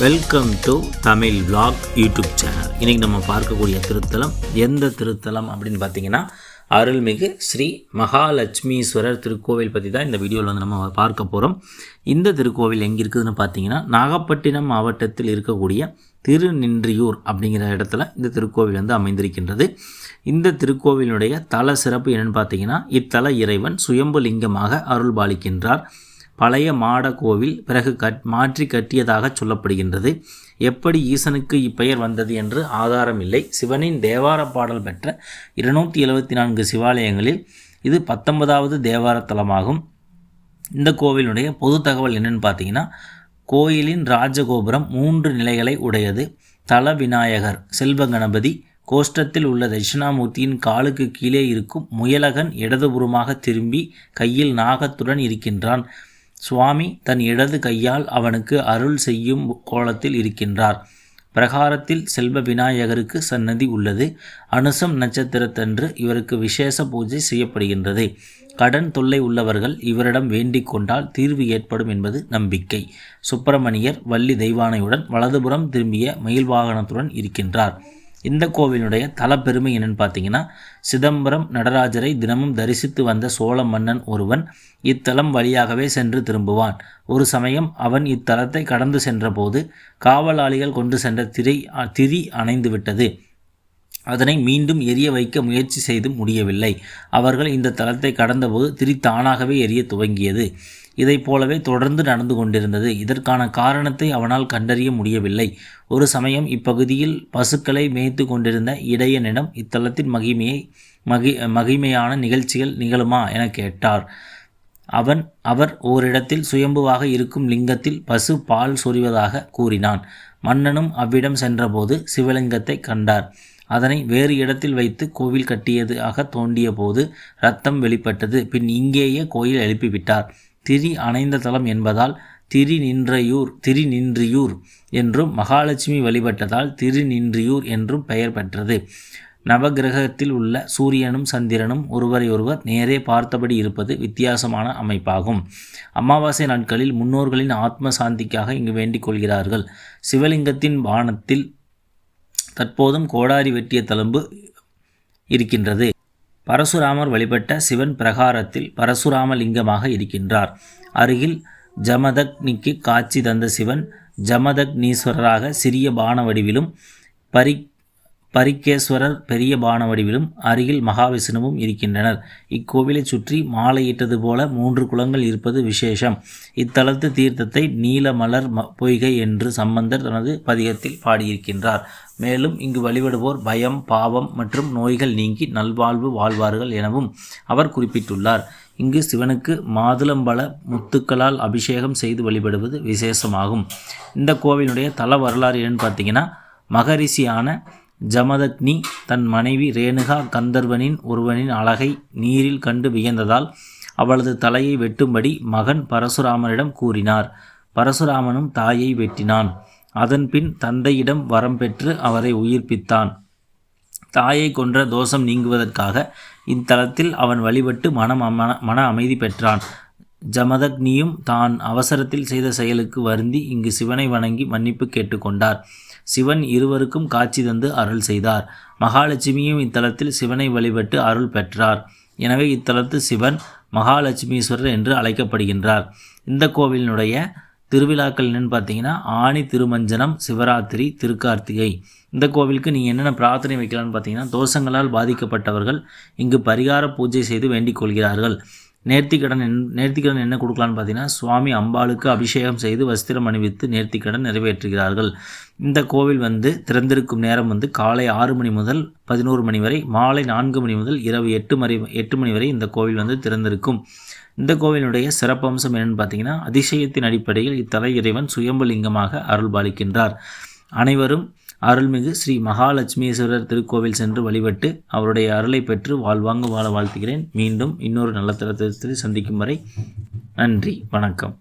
Welcome to Tamil vlog YouTube channel இன்றைக்கி நம்ம பார்க்கக்கூடிய திருத்தலம் எந்த திருத்தலம் அப்படின்னு பார்த்தீங்கன்னா அருள்மிகு ஸ்ரீ மகாலட்சுமீஸ்வரர் திருக்கோவில் பற்றி தான் இந்த வீடியோவில் வந்து நம்ம பார்க்க போகிறோம் இந்த திருக்கோவில் எங்கே இருக்குதுன்னு பார்த்தீங்கன்னா நாகப்பட்டினம் மாவட்டத்தில் இருக்கக்கூடிய திருநின்றியூர் அப்படிங்கிற இடத்துல இந்த திருக்கோவில் வந்து அமைந்திருக்கின்றது. இந்த திருக்கோவிலுடைய தல சிறப்பு என்னென்னு பார்த்தீங்கன்னா இத்தல இறைவன் சுயம்பு லிங்கமாக அருள் பாலிக்கின்றார் பழைய மாட கோவில் பிறகு கட் மாற்றி கட்டியதாக சொல்லப்படுகின்றது. எப்படி ஈசனுக்கு இப்பெயர் வந்தது என்று ஆதாரம் இல்லை சிவனின் தேவார பாடல் பெற்ற இருநூற்றி எழுபத்தி நான்கு சிவாலயங்களில் இது பத்தொன்பதாவது தேவார தலமாகும். இந்த கோவிலுடைய பொது தகவல் என்னென்னு பார்த்தீங்கன்னா கோயிலின் ராஜகோபுரம் மூன்று நிலைகளை உடையது. தல விநாயகர் செல்வ கணபதி கோஷ்டத்தில் உள்ள தட்சிணாமூர்த்தியின் காலுக்கு கீழே இருக்கும் முயலகன் இடதுபுறமாக திரும்பி கையில் நாகத்துடன் இருக்கின்றான். சுவாமி தன் இடது கையால் அவனுக்கு அருள் செய்யும் கோலத்தில் இருக்கின்றார். பிரகாரத்தில் செல்வ விநாயகருக்கு சன்னதி உள்ளது. அனுசம் நட்சத்திரத்தன்று இவருக்கு விசேஷ பூஜை செய்யப்படுகின்றது. கடன் தொல்லை உள்ளவர்கள் இவரிடம் வேண்டிக் கொண்டால் தீர்வு ஏற்படும் என்பது நம்பிக்கை. சுப்பிரமணியர் வள்ளி தெய்வானையுடன் வலதுபுறம் திரும்பிய மயில் வாகனத்துடன் இருக்கின்றார். இந்த கோவிலுடைய தலப்பெருமை என்னென்னு பார்த்தீங்கன்னா சிதம்பரம் நடராஜரை தினமும் தரிசித்து வந்த சோழ மன்னன் ஒருவன் இத்தலம் வழியாகவே சென்று திரும்புவான். ஒரு சமயம் அவன் இத்தலத்தை கடந்து சென்றபோது காவலாளிகள் கொண்டு சென்ற திரை திரி அணைந்து விட்டது. அதனை மீண்டும் எரிய வைக்க முயற்சி செய்து முடியவில்லை. அவர்கள் இந்த தலத்தை கடந்தபோது திரி தானாகவே எரிய துவங்கியது. இதைப் போலவே தொடர்ந்து நடந்து கொண்டிருந்தது. இதற்கான காரணத்தை அவனால் கண்டறிய முடியவில்லை. ஒரு சமயம் இப்பகுதியில் பசுக்களை மேய்த்து கொண்டிருந்த இடையனிடம் இத்தலத்தின் மகிமையை மகி மகிமையான நிகழ்ச்சிகள் நிகழுமா என கேட்டார். அவன் அவர் ஓரிடத்தில் சுயம்புவாக இருக்கும் லிங்கத்தில் பசு பால் சொரிவதாக கூறினான். மன்னனும் அவ்விடம் சென்றபோது சிவலிங்கத்தை கண்டார். அதனை வேறு இடத்தில் வைத்து கோவில் கட்டியதாக தோண்டிய போது ரத்தம் வெளிப்பட்டது. பின் இங்கேயே கோயில் எழுப்பிவிட்டார். திரி அணைந்த தலம் என்பதால் திரி நின்றையூர் திரி நின்றியூர் என்றும் மகாலட்சுமி வழிபட்டதால் திருநின்றியூர் என்றும் பெயர் பெற்றது. நவகிரகத்தில் உள்ள சூரியனும் சந்திரனும் ஒருவரை ஒருவர் நேரே பார்த்தபடி இருப்பது வித்தியாசமான அமைப்பாகும். அமாவாசை நாட்களில் முன்னோர்களின் ஆத்ம சாந்திக்காக இங்கு வேண்டிக் கொள்கிறார்கள். சிவலிங்கத்தின் வானத்தில் தற்போதும் கோடாரி வெட்டிய தழும்பு இருக்கின்றது. பரசுராமர் வழிபட்ட சிவன் பிரகாரத்தில் பரசுராமலிங்கமாக இருக்கின்றார். அருகில் ஜமதக்னிக்கு காட்சி தந்த சிவன் ஜமதக்னீஸ்வரராக சிறிய பான வடிவிலும் பரி பரிக்கேஸ்வரர் பெரிய பான வடிவிலும் அருகில் மகாவிஷ்ணுவும் இருக்கின்றனர். இக்கோவிலை சுற்றி மாலையிட்டது போல மூன்று குளங்கள் இருப்பது விசேஷம். இத்தலத்து தீர்த்தத்தை நீல மலர் பொய்கை என்று சம்பந்தர் தனது பதிகத்தில் பாடியிருக்கின்றார். மேலும் இங்கு வழிபடுவோர் பயம் பாவம் மற்றும் நோய்கள் நீங்கி நல்வாழ்வு வாழ்வார்கள் எனவும் அவர் குறிப்பிட்டுள்ளார். இங்கு சிவனுக்கு மாதுளம்பழ முத்துக்களால் அபிஷேகம் செய்து வழிபடுவது விசேஷமாகும். இந்த கோவிலுடைய தல வரலாறு என்னன்னு பார்த்தீங்கன்னா மகரிஷியான ஜமதக்னி தன் மனைவி ரேணுகா கந்தர்வனின் ஒருவனின் அழகை நீரில் கண்டு வியந்ததால் அவளது தலையை வெட்டும்படி மகன் பரசுராமனிடம் கூறினார். பரசுராமனும் தாயை வெட்டினான். அதன்பின் தந்தையிடம் வரம் பெற்று அவரை உயிர்ப்பித்தான். தாயை கொன்ற தோஷம் நீங்குவதற்காக இத்தலத்தில் அவன் வழிபட்டு மனம் மன மன அமைதி பெற்றான். ஜமதக்னியும் தான் அவசரத்தில் செய்த செயலுக்கு வருந்தி இங்கு சிவனை வணங்கி மன்னிப்பு கேட்டுக்கொண்டார். சிவன் இருவருக்கும் காட்சி தந்து அருள் செய்தார். மகாலட்சுமியும் இத்தலத்தில் சிவனை வழிபட்டு அருள் பெற்றார். எனவே இத்தலத்து சிவன் மகாலட்சுமீஸ்வரர் என்று அழைக்கப்படுகின்றார். இந்த கோவிலினுடைய திருவிழாக்கள் என்னென்னு பார்த்தீங்கன்னா ஆணி திருமஞ்சனம் சிவராத்திரி திருக்கார்த்திகை. இந்த கோவிலுக்கு நீங்கள் என்னென்ன பிரார்த்தனை வைக்கலாம்னு பார்த்தீங்கன்னா தோஷங்களால் பாதிக்கப்பட்டவர்கள் இங்கு பரிகார பூஜை செய்து வேண்டிக் கொள்கிறார்கள். நேர்த்திக்கடன் என் நேர்த்திக்கடன் என்ன கொடுக்கலான்னு பார்த்தீங்கன்னா சுவாமி அம்பாளுக்கு அபிஷேகம் செய்து வஸ்திரம் அணிவித்து நேர்த்திக்கடன் நிறைவேற்றுகிறார்கள். இந்த கோவில் வந்து திறந்திருக்கும் நேரம் வந்து காலை ஆறு மணி முதல் பதினோரு மணி வரை மாலை நான்கு மணி முதல் இரவு எட்டு மணி எட்டு மணி வரை இந்த கோவில் வந்து திறந்திருக்கும். இந்த கோவிலுடைய சிறப்பம்சம் என்னென்னு பார்த்தீங்கன்னா அதிசயத்தின் அடிப்படையில் இத்தலை இறைவன் சுயம்புலிங்கமாக அருள்பாலிக்கின்றார். அனைவரும் அருள்மிகு ஸ்ரீ மகாலட்சுமீஸ்வரர் திருக்கோவில் சென்று வழிபட்டு அவருடைய அருளை பெற்று வாழ்வாங்கு வாழ வாழ்த்துகிறேன். மீண்டும் இன்னொரு நல்ல தரத்தில் சந்திக்கும் வரை நன்றி வணக்கம்.